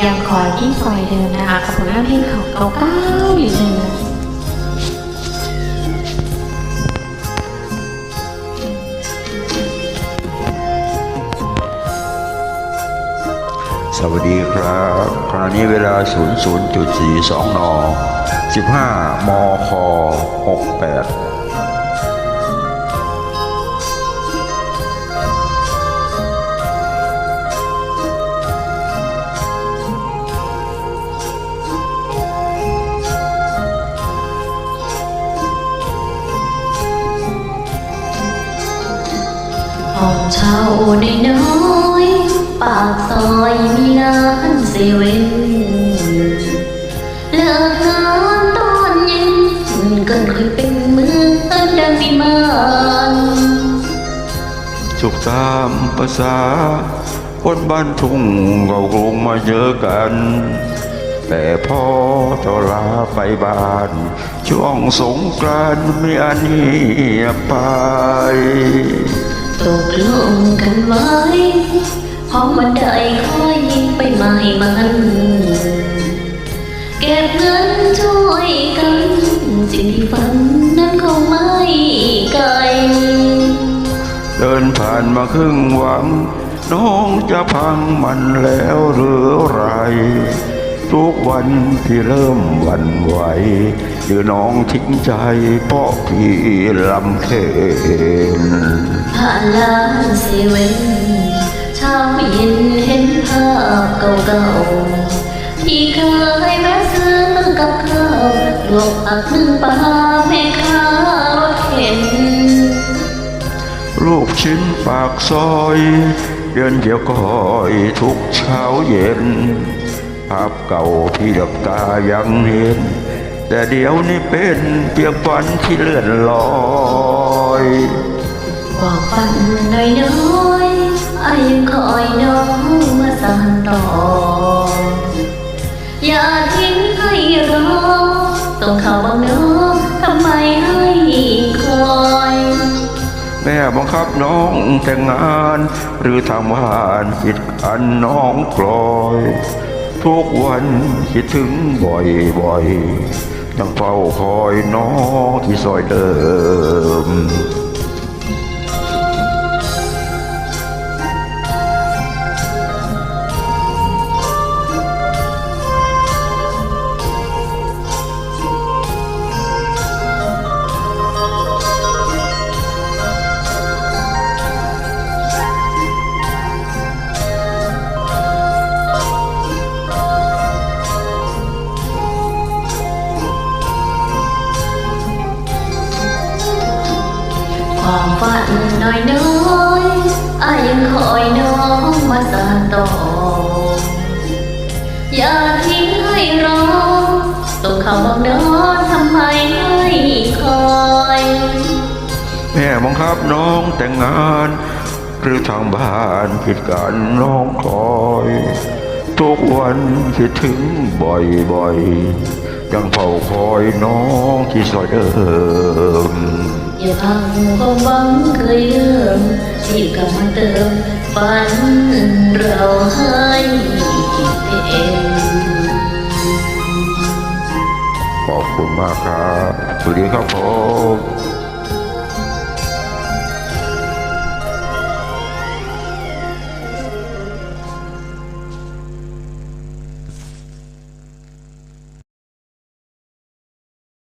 ยังคอยที่ซอยเดิมนะคะกับผลงานเพลงของเก่าๆอยู่เดิมสวัสดีครับขณะนี้เวลา 00.42 น 15 มค 68 เช่าได้น้อยๆปากซอยมีร้านเซเว่นเลิกงานตอนเย็นก็เคยเป็นเหมือนดังวิมานสุขตามภาษาคนบ้านทุ่งเรากรุงมาเจอะกัน แต่พ่อจะลาไปบ้าน ช่วงสงกรานต์ไม่อันเงียบไป ตกลงกันไว้พอมันได้ค่อยไปใหม่มัน เก็บเงินช่วยกัน สิ่งที่ฝันนั้นคงไม่ไกล เดินผ่านมาครึ่งหวังน้องจะพังมันแล้วหรือไร ทุกวันที่เริ่มหวันไหวเดี๋ยวน้องทิ้งใจเพราะพี่ลำเค็นผ่านร้านเซเว่นเช้าเย็นเห็นภาพเก่าๆที่เคยแวะซื้อกับข้าวลวกผักนึ่งปลาแม่ค้ารถเข็นลูกชิ้นปากซอย เดินเดียวก้อยทุกเช้าเย็น ภาพเก่าพี่ดับตายังเห็น แต่เดี๋ยวนี้เป็นเพียงฝันที่เลื่อนลอยบอกฝันน้อยน้อยๆอายังคอยน้องมาสานต่อ อย่าทิ้งให้รอต้องเข้าบังเน้องทำไมให้คอยแม่บังคับน้องแต่งงาน หรือทำงานคิดอันน้องกลอย ทุกวันคิดถึงบ่อยบ่อยยังเฝ้าคอยน้องที่ซอยเดิม ความฝันน้อยน้อยอายังคอยน้องมาสานต่อ อย่าทิ้งให้รอต้องเข้าบังเน้องทำไมให้คอยแม่บังคับน้องแต่งงาน หรือทางบ้านคิดการน้องคอย ทุกวันคิดถึงบ่อยๆ ยังเฝ้าคอยน้องที่ซอยเดิมอย่าพังความหวังเคยเดิมที่กำลังเติมฝันเราให้เองขอบคุณมากครับสวัสดีครับผม